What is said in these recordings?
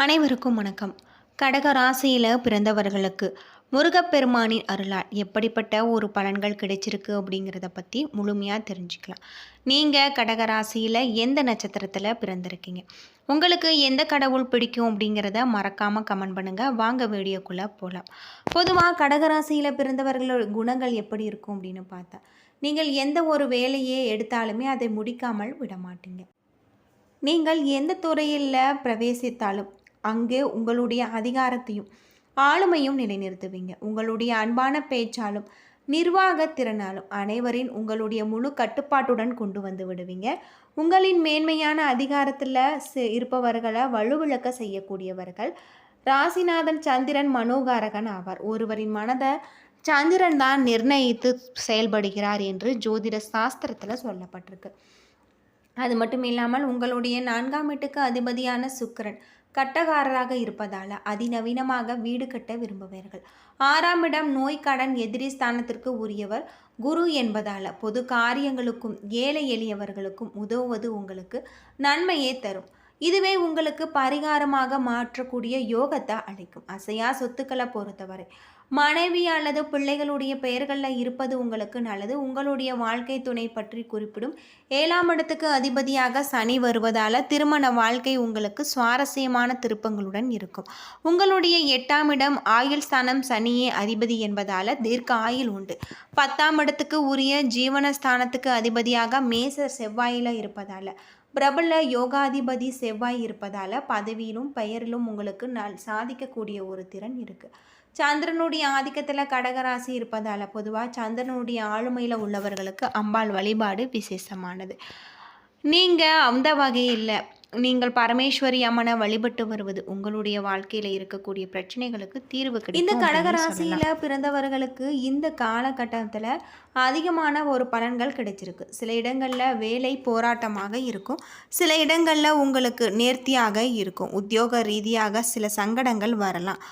அனைவருக்கும் வணக்கம். கடக ராசியில் பிறந்தவர்களுக்கு முருகப்பெருமானின் அருளால் எப்படிப்பட்ட ஒரு பலன்கள் கிடைச்சிருக்கு அப்படிங்கிறத பற்றி முழுமையாக தெரிஞ்சுக்கலாம். நீங்கள் கடக ராசியில் எந்த நட்சத்திரத்தில் பிறந்திருக்கீங்க? உங்களுக்கு எந்த கடவுள் பிடிக்கும் அப்படிங்கிறத மறக்காமல் கமெண்ட் பண்ணுங்கள் வாங்க வீடியோக்குள்ளே போகலாம் பொதுவாக கடகராசியில் பிறந்தவர்களோட குணங்கள் எப்படி இருக்கும் அப்படின்னு பார்த்தா நீங்கள் எந்த ஒரு வேலையை எடுத்தாலுமே அதை முடிக்காமல் விட மாட்டீங்க நீங்கள் எந்த துறையில் பிரவேசித்தாலும் அங்கே உங்களுடைய அதிகாரத்தையும் ஆளுமையும் நிலைநிறுத்துவீங்க. உங்களுடைய அன்பான பேச்சாலும் நிர்வாக திறனாலும் அனைவரின் உங்களுடைய முழு கட்டுப்பாட்டுடன் கொண்டு வந்து விடுவீங்க. உங்களின் மேன்மையான அதிகாரத்தில் இருப்பவர்களை வலுவிழக்க செய்யக்கூடியவர்கள் ராசிநாதன் சந்திரன் மனோகாரகன் ஆவார். ஒருவரின் மனதை சந்திரன் தான் நிர்ணயித்து செயல்படுகிறார் என்று ஜோதிட சாஸ்திரத்தில் சொல்லப்பட்டிருக்கு. அது மட்டும் இல்லாமல் உங்களுடைய நான்காம் வீட்டுக்கு அதிபதியான சுக்கரன் கட்டகாரராக இருப்பதால் அதிநவீனமாக வீடு கட்ட விரும்புவார்கள். ஆறாம் இடம் நோய் கடன் எதிரி ஸ்தானத்திற்கு உரியவர் குரு என்பதால் பொது காரியங்களுக்கும் ஏழை எளியவர்களுக்கும் உதவுவது உங்களுக்கு நன்மையே தரும். இதுவே உங்களுக்கு பரிகாரமாக மாற்றக்கூடிய யோகத்தை அளிக்கும். அசையா சொத்துக்களை பொறுத்தவரை. மனைவி அல்லது பிள்ளைகளுடைய பெயர்களில் இருப்பது உங்களுக்கு நல்லது. உங்களுடைய வாழ்க்கை துணை பற்றி குறிப்பிடும். ஏழாம் இடத்துக்கு அதிபதியாக சனி வருவதால் திருமண வாழ்க்கை உங்களுக்கு சுவாரஸ்யமான திருப்பங்களுடன் இருக்கும். உங்களுடைய எட்டாம் இடம் ஆயுள் ஸ்தானம் சனியே அதிபதி என்பதால் தீர்க்க ஆயுள் உண்டு. பத்தாம் இடத்துக்கு உரிய ஜீவனஸ்தானத்துக்கு அதிபதியாக மேசர் செவ்வாயில் இருப்பதால் பிரபல யோகாதிபதி செவ்வாய் இருப்பதால் பதவியிலும் பெயரிலும் உங்களுக்கு நல் சாதிக்கக்கூடிய ஒரு திறன் இருக்குது சந்திரனுடைய ஆதிக்கத்தில் கடகராசி இருப்பதால் பொதுவாக சந்திரனுடைய ஆளுமையில் உள்ளவர்களுக்கு அம்பாள் வழிபாடு விசேஷமானது நீங்கள் அந்த வகையில் நீங்கள் பரமேஸ்வரி அம்மனை வழிபட்டு வருவது உங்களுடைய வாழ்க்கையில் இருக்கக்கூடிய பிரச்சனைகளுக்கு தீர்வு கிடைக்கும் இந்த கடகராசியில். பிறந்தவர்களுக்கு இந்த காலகட்டத்தில் அதிகமான ஒரு பலன்கள் கிடைச்சிருக்கு. சில இடங்களில் வேலை போராட்டமாக இருக்கும். சில இடங்களில் உங்களுக்கு நேர்த்தியாக இருக்கும். உத்தியோக ரீதியாக சில சங்கடங்கள் வரலாம்.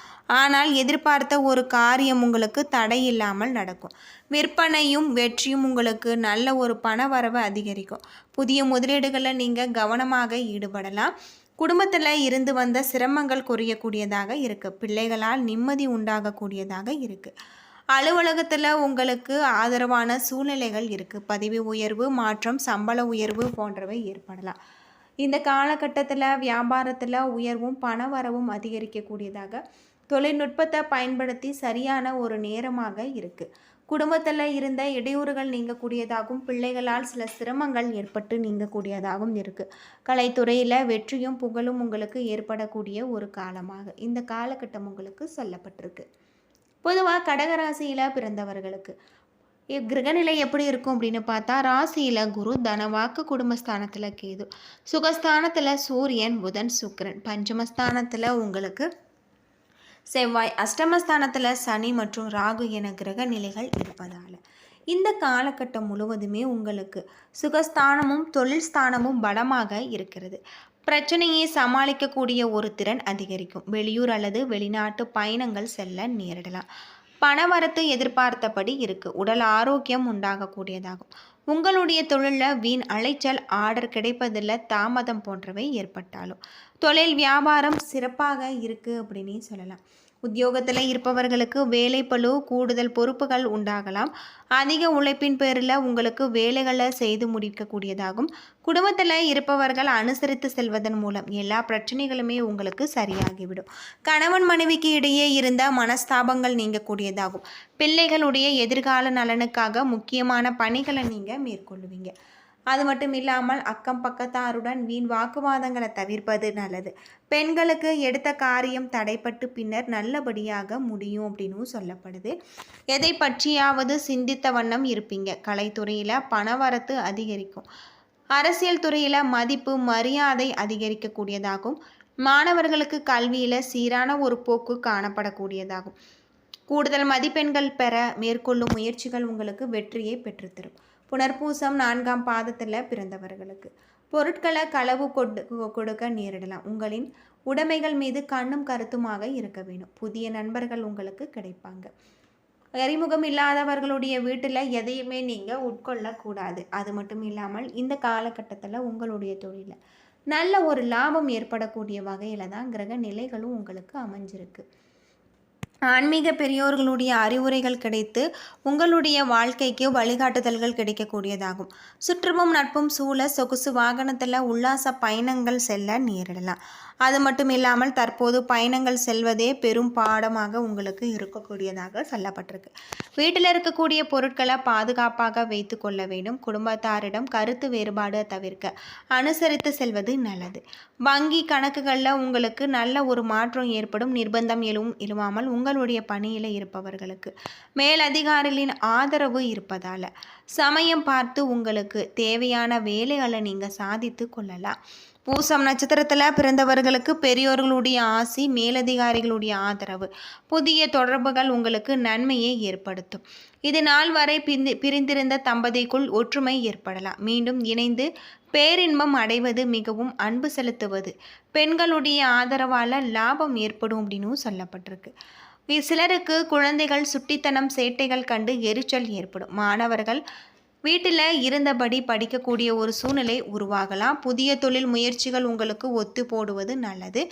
ஆனால் எதிர்பார்த்த ஒரு காரியம் உங்களுக்கு தடை இல்லாமல் நடக்கும். விற்பனையும் வெற்றியும் உங்களுக்கு நல்ல ஒரு பண வரவு அதிகரிக்கும். புதிய முதலீடுகளை நீங்கள் கவனமாக ஈடுபடலாம். குடும்பத்தில் இருந்து வந்த சிரமங்கள் குறையக்கூடியதாக இருக்குது பிள்ளைகளால் நிம்மதி உண்டாகக்கூடியதாக இருக்குது அலுவலகத்தில் உங்களுக்கு ஆதரவான சூழ்நிலைகள் இருக்குது பதவி உயர்வு மாற்றம் சம்பள உயர்வு போன்றவை ஏற்படலாம். இந்த காலகட்டத்தில் வியாபாரத்தில் உயர்வும் பண வரவும் அதிகரிக்கக்கூடியதாக தொழில்நுட்பத்தை பயன்படுத்தி சரியான ஒரு நேரமாக இருக்குது குடும்பத்தில் இருந்த இடையூறுகள் நீங்கக்கூடியதாகவும் பிள்ளைகளால் சில சிரமங்கள் ஏற்பட்டு நீங்கக்கூடியதாகவும் இருக்குது கலைத்துறையில் வெற்றியும் புகழும் உங்களுக்கு ஏற்படக்கூடிய ஒரு காலமாக இந்த காலகட்டம் உங்களுக்கு சொல்லப்பட்டிருக்கு. பொதுவாக கடகராசியில் பிறந்தவர்களுக்கு. கிரகநிலை எப்படி இருக்கும் அப்படின்னு பார்த்தா ராசியில் குரு தனவாக்கு குடும்பஸ்தானத்தில் கேது. சுகஸ்தானத்தில் சூரியன் புதன் சுக்கரன். பஞ்சமஸ்தானத்தில் உங்களுக்கு செவ்வாய். அஷ்டமஸ்தானத்தில் சனி மற்றும் ராகு என கிரக நிலைகள் இருப்பதால். இந்த காலகட்டம் முழுவதுமே உங்களுக்கு சுகஸ்தானமும் தொழில் ஸ்தானமும் பலமாக இருக்கிறது. பிரச்சனையை சமாளிக்கக்கூடிய ஒரு திறன் அதிகரிக்கும். வெளியூர் அல்லது வெளிநாட்டு பயணங்கள் செல்ல நேரிடலாம். பணவரத்து எதிர்பார்த்தபடி இருக்குது உடல் ஆரோக்கியம் உண்டாகக்கூடியதாகும். உங்களுடைய தொழிலில் வீண் அலைச்சல் ஆர்டர் கிடைப்பதில் தாமதம் போன்றவை ஏற்பட்டாலும். தொழில் வியாபாரம் சிறப்பாக இருக்குது அப்படின்னே சொல்லலாம். உத்தியோகத்தில் இருப்பவர்களுக்கு வேலைப்பளு கூடுதல் பொறுப்புகள் உண்டாகலாம். அதிக உழைப்பின் பேரில் உங்களுக்கு வேலைகளை செய்து முடிக்கக்கூடியதாகும். குடும்பத்தில் இருப்பவர்கள் அனுசரித்து செல்வதன் மூலம் எல்லா பிரச்சனைகளுமே உங்களுக்கு சரியாகிவிடும். கணவன் மனைவிக்கு இடையே இருந்த மனஸ்தாபங்கள் நீங்கக்கூடியதாகும். பிள்ளைகளுடைய எதிர்கால நலனுக்காக முக்கியமான பணிகளை நீங்கள் மேற்கொள்ளுவீங்க. அது மட்டும் இல்லாமல் அக்கம் பக்கத்தாருடன் வீண் வாக்குவாதங்களை தவிர்ப்பது நல்லது. பெண்களுக்கு எடுத்த காரியம் தடைப்பட்டு பின்னர் நல்லபடியாக முடியும் அப்படின்னும் சொல்லப்படுது. எதை பற்றியாவது சிந்தித்த வண்ணம் இருப்பீங்க. கலைத்துறையில் பணவரத்து அதிகரிக்கும். அரசியல் துறையில் மதிப்பு மரியாதை அதிகரிக்கக்கூடியதாகும். மாணவர்களுக்கு கல்வியில் சீரான ஒரு போக்கு காணப்படக்கூடியதாகும். கூடுதல் மதிப்பெண்கள் பெற மேற்கொள்ளும் முயற்சிகள் உங்களுக்கு வெற்றியை பெற்றுத்தரும். புனர்பூசம் நான்காம் பாதத்தில் பிறந்தவர்களுக்கு. பொருட்களை களவு கொடு கொடுக்க நேரிடலாம். உங்களின் உடைமைகள் மீது கண்ணும் கருத்துமாக இருக்க வேண்டும். புதிய நண்பர்கள் உங்களுக்கு கிடைப்பாங்க. அறிமுகம் இல்லாதவர்களுடைய வீட்டில் எதையுமே நீங்கள் உட்கொள்ளக்கூடாது. அது மட்டும் இல்லாமல் இந்த காலகட்டத்தில் உங்களுடைய தொழிலை. நல்ல ஒரு லாபம் ஏற்படக்கூடிய வகையில் தான் கிரக நிலைகளும் உங்களுக்கு அமைஞ்சிருக்கு. ஆன்மீக பெரியோர்களுடைய அறிவுரைகள் கிடைத்து உங்களுடைய வாழ்க்கைக்கு வழிகாட்டுதல்கள் கிடைக்கக்கூடியதாகும். சுற்றமும் நட்பும் சூழ சொகுசு வாகனத்தில் உல்லாச பயணங்கள் செல்ல நேரிடலாம். அது மட்டும் இல்லாமல் தற்போது பயணங்கள் செல்வதே பெரும் பாடமாக உங்களுக்கு இருக்கக்கூடியதாக சொல்லப்பட்டிருக்கு. வீட்டில் இருக்கக்கூடிய பொருட்களை பாதுகாப்பாக வைத்து கொள்ள வேண்டும். குடும்பத்தாரிடம் கருத்து வேறுபாடு தவிர்க்க அனுசரித்து செல்வது நல்லது. வங்கி கணக்குகளில் உங்களுக்கு நல்ல ஒரு மாற்றம் ஏற்படும் நிர்பந்தம் எதுவும் இல்லாமல் உங்களுடைய பணியில் இருப்பவர்களுக்கு. மேலதிகாரிகளின் ஆதரவு இருப்பதால் சமயம் பார்த்து உங்களுக்கு தேவையான வேலைகளை நீங்கள் சாதித்து கொள்ளலாம். பூசம் நட்சத்திரத்தில் பிறந்தவர்களுக்கு பெரியோர்களுடைய ஆசி மேலதிகாரிகளுடைய ஆதரவு. புதிய தொடர்புகள் உங்களுக்கு நன்மையை ஏற்படுத்தும். இது நாள் வரை பிந்தி பிரிந்திருந்த தம்பதிக்குள் ஒற்றுமை ஏற்படலாம். மீண்டும் இணைந்து பேரின்பம் அடைவது மிகவும் அன்பு செலுத்துவது. பெண்களுடைய ஆதரவால் லாபம் ஏற்படும் அப்படின்னு சொல்லப்பட்டிருக்கு. சிலருக்கு குழந்தைகள் சுட்டித்தனம் சேட்டைகள் கண்டு எரிச்சல் ஏற்படும். மாணவர்கள் வீட்டில் இருந்தபடி படிக்கக்கூடிய ஒரு சூழ்நிலை உருவாகலாம். புதிய தொழில் முயற்சிகள் உங்களுக்கு ஒத்து போடுவது நல்லது.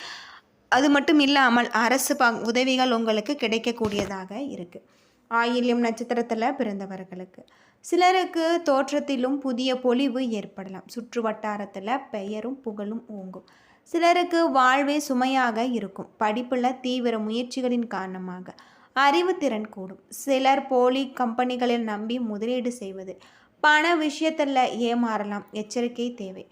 அது மட்டும் இல்லாமல் அரசு ப உதவிகள் உங்களுக்கு கிடைக்கக்கூடியதாக இருக்குது ஆயில்யம் நட்சத்திரத்தில் பிறந்தவர்களுக்கு. சிலருக்கு தோற்றத்திலும் புதிய பொலிவு ஏற்படலாம். சுற்று வட்டாரத்தில் பெயரும் புகழும் ஓங்கும். சிலருக்கு வாழ்வே சுமையாக இருக்கும். படிப்பில் தீவிர முயற்சிகளின் காரணமாக அறிவுத்திறன் கூடும். சிலர் போலி கம்பெனிகளில் நம்பி முதலீடு செய்வது பண விஷயத்தில் ஏமாறலாம். எச்சரிக்கை தேவை.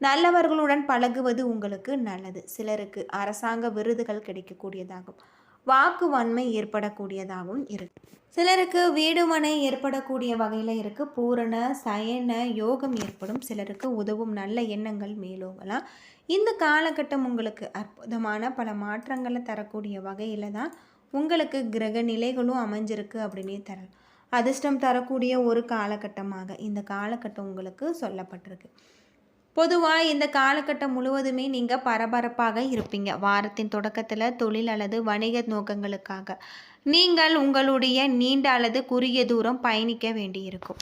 நல்லவர்களுடன் பழகுவது உங்களுக்கு நல்லது. சிலருக்கு அரசாங்க விருதுகள் கிடைக்கக்கூடியதாகும். வாக்கு வன்மை ஏற்படக்கூடியதாகவும் இருக்கு. சிலருக்கு வீடு மனை ஏற்படக்கூடிய வகையில் இருக்கு. பூரண சயன யோகம் ஏற்படும். சிலருக்கு உதவும் நல்ல எண்ணங்கள் மேலோங்கலாம். இந்த காலகட்டம் உங்களுக்கு அற்புதமான பல மாற்றங்களை தரக்கூடிய வகையில் தான் உங்களுக்கு கிரக நிலைகளும் அமைஞ்சிருக்கு அப்படின்னே தரலாம். அதிர்ஷ்டம் தரக்கூடிய ஒரு காலகட்டமாக இந்த காலகட்டம் உங்களுக்கு சொல்லப்பட்டிருக்கு. பொதுவாக இந்த காலகட்டம் முழுவதுமே நீங்கள் பரபரப்பாக இருப்பீங்க. வாரத்தின் தொடக்கத்தில் தொழில் அல்லது வணிக நோக்கங்களுக்காக. நீங்கள் உங்களுடைய நீண்ட அல்லது குறுகிய தூரம் பயணிக்க வேண்டியிருக்கும்.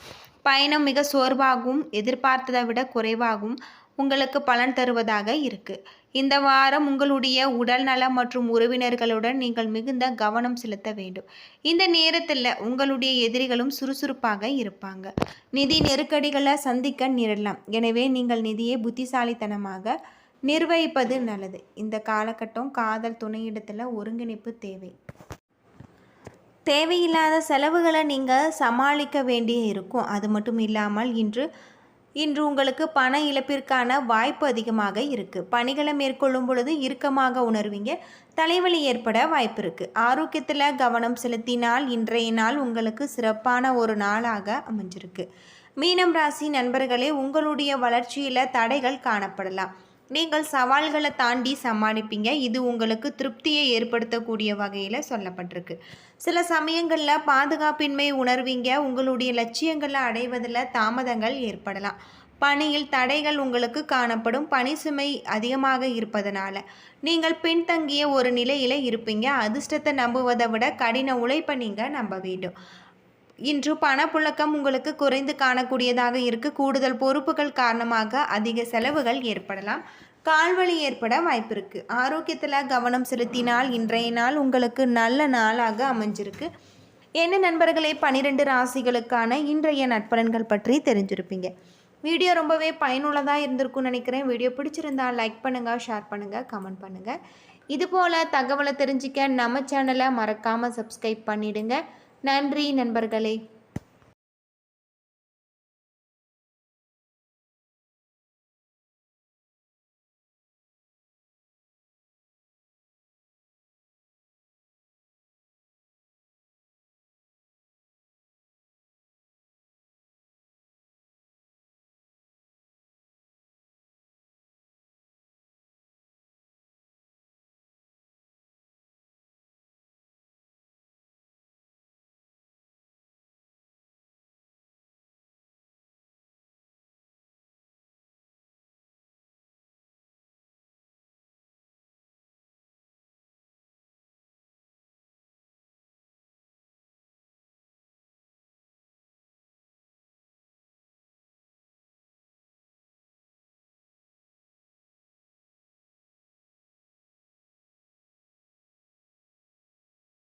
பயணம் மிக சோர்வாகவும் எதிர்பார்த்ததை விட குறைவாகவும் உங்களுக்கு பலன் தருவதாக இருக்குது இந்த வாரம் உங்களுடைய உடல் நலம் மற்றும் உறவினர்களுடன் நீங்கள் மிகுந்த கவனம் செலுத்த வேண்டும். இந்த நேரத்தில் உங்களுடைய எதிரிகளும் சுறுசுறுப்பாக இருப்பாங்க. நிதி நெருக்கடிகளை சந்திக்க நேரிடலாம் எனவே நீங்கள் நிதியை புத்திசாலித்தனமாக நிர்வகிப்பது நல்லது. இந்த காலகட்டம் காதல் துணையிடத்தில் ஒருங்கிணைப்பு தேவை. தேவையில்லாத செலவுகளை நீங்கள் சமாளிக்க வேண்டிய இருக்கும் அது மட்டும் இல்லாமல் இன்று இன்று உங்களுக்கு பண இழப்பிற்கான வாய்ப்பு அதிகமாக இருக்குது பணிகளை மேற்கொள்ளும் பொழுது இறுக்கமாக உணர்வீங்க. தலைவலி ஏற்பட வாய்ப்பு இருக்குது ஆரோக்கியத்தில் கவனம் செலுத்தினால் இன்றைய நாள் உங்களுக்கு சிறப்பான ஒரு நாளாக அமைஞ்சிருக்கு. மீனம் ராசி நண்பர்களே உங்களுடைய வளர்ச்சியில் தடைகள் காணப்படலாம். நீங்கள் சவால்களை தாண்டி சமாளிப்பீங்க. இது உங்களுக்கு திருப்தியை ஏற்படுத்தக்கூடிய வகையில் சொல்லப்பட்டிருக்கு. சில சமயங்களில் பாதுகாப்பின்மை உணர்வீங்க. உங்களுடைய லட்சியங்களை அடைவதில் தாமதங்கள் ஏற்படலாம். பணியில் தடைகள் உங்களுக்கு காணப்படும். பணி சுமை அதிகமாக இருப்பதனால நீங்கள் பின்தங்கிய ஒரு நிலையில் இருப்பீங்க. அதிர்ஷ்டத்தை நம்புவதை விட கடின உழைப்பை நீங்கள் நம்ப வேண்டும். இன்று பணப்புழக்கம் உங்களுக்கு குறைந்து காணக்கூடியதாக இருக்கு. கூடுதல் பொறுப்புகள் காரணமாக அதிக செலவுகள் ஏற்படலாம். கால்வழி ஏற்பட வாய்ப்பு ஆரோக்கியத்தில் கவனம் செலுத்தினால் இன்றைய நாள் உங்களுக்கு நல்ல நாளாக அமைஞ்சிருக்கு. என்ன நண்பர்களே பன்னிரெண்டு ராசிகளுக்கான இன்றைய நட்பலன்கள் பற்றி தெரிஞ்சிருப்பீங்க. வீடியோ ரொம்பவே பயனுள்ளதாக இருந்திருக்கும்னு நினைக்கிறேன். வீடியோ பிடிச்சிருந்தால் லைக் பண்ணுங்கள் ஷேர் பண்ணுங்கள் கமெண்ட் பண்ணுங்கள் இதுபோல் தகவலை தெரிஞ்சிக்க நம்ம சேனலை மறக்காமல் சப்ஸ்கிரைப் பண்ணிவிடுங்க நன்றி நண்பர்களே.